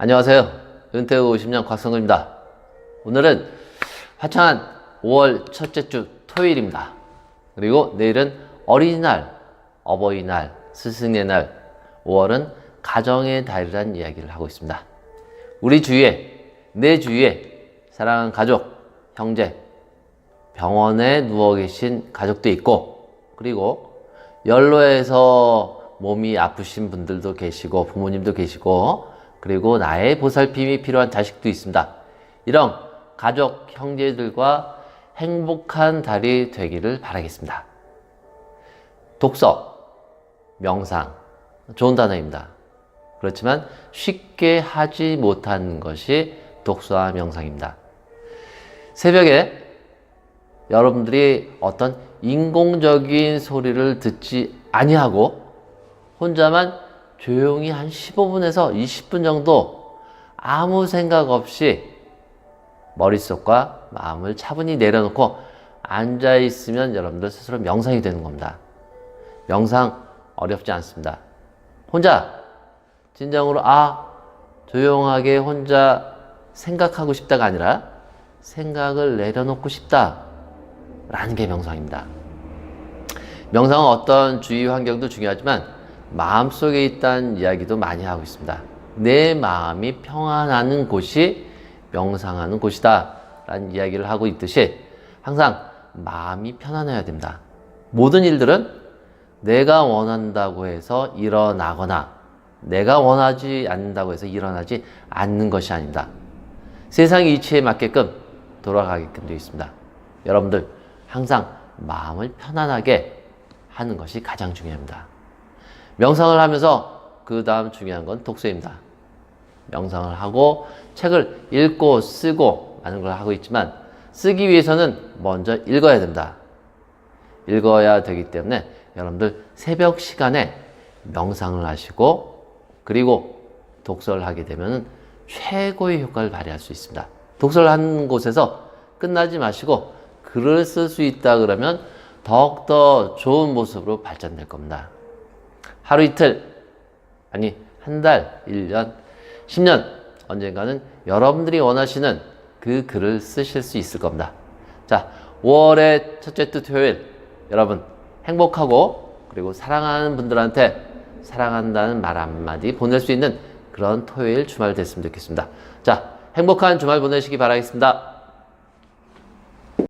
안녕하세요. 은퇴후 50년 곽성근입니다. 오늘은 화창한 5월 첫째 주 토요일입니다. 그리고 내일은 어린이날, 어버이날, 스승의 날, 5월은 가정의 달이라는 이야기를 하고 있습니다. 우리 주위에, 내 주위에 사랑하는 가족, 형제, 병원에 누워 계신 가족도 있고, 그리고 연로해서 몸이 아프신 분들도 계시고, 부모님도 계시고, 그리고 나의 보살핌이 필요한 자식도 있습니다. 이런 가족, 형제들과 행복한 달이 되기를 바라겠습니다. 독서, 명상, 좋은 단어입니다. 그렇지만 쉽게 하지 못하는 것이 독서와 명상입니다. 새벽에 여러분들이 어떤 인공적인 소리를 듣지 아니하고 혼자만 조용히 한 15분에서 20분 정도 아무 생각 없이 머릿속과 마음을 차분히 내려놓고 앉아 있으면 여러분들 스스로 명상이 되는 겁니다. 명상 어렵지 않습니다. 혼자 진정으로 아 조용하게 혼자 생각하고 싶다가 아니라 생각을 내려놓고 싶다 라는 게 명상입니다. 명상은 어떤 주위 환경도 중요하지만 마음속에 있다는 이야기도 많이 하고 있습니다. 내 마음이 평안하는 곳이 명상하는 곳이다 라는 이야기를 하고 있듯이 항상 마음이 편안해야 됩니다. 모든 일들은 내가 원한다고 해서 일어나거나 내가 원하지 않는다고 해서 일어나지 않는 것이 아닙니다. 세상의 이치에 맞게끔 돌아가게끔 되어 있습니다. 여러분들 항상 마음을 편안하게 하는 것이 가장 중요합니다. 명상을 하면서 그 다음 중요한 건 독서입니다. 명상을 하고 책을 읽고 쓰고 많은 걸 하고 있지만 쓰기 위해서는 먼저 읽어야 됩니다. 읽어야 되기 때문에 여러분들 새벽 시간에 명상을 하시고 그리고 독서를 하게 되면 최고의 효과를 발휘할 수 있습니다. 독서를 하는 곳에서 끝나지 마시고 글을 쓸 수 있다 그러면 더욱더 좋은 모습으로 발전될 겁니다. 하루 이틀, 아니, 한 달, 1년, 10년, 언젠가는 여러분들이 원하시는 그 글을 쓰실 수 있을 겁니다. 자, 5월의 첫째 주 토요일, 여러분, 행복하고, 그리고 사랑하는 분들한테 사랑한다는 말 한마디 보낼 수 있는 그런 토요일 주말 됐으면 좋겠습니다. 자, 행복한 주말 보내시기 바라겠습니다.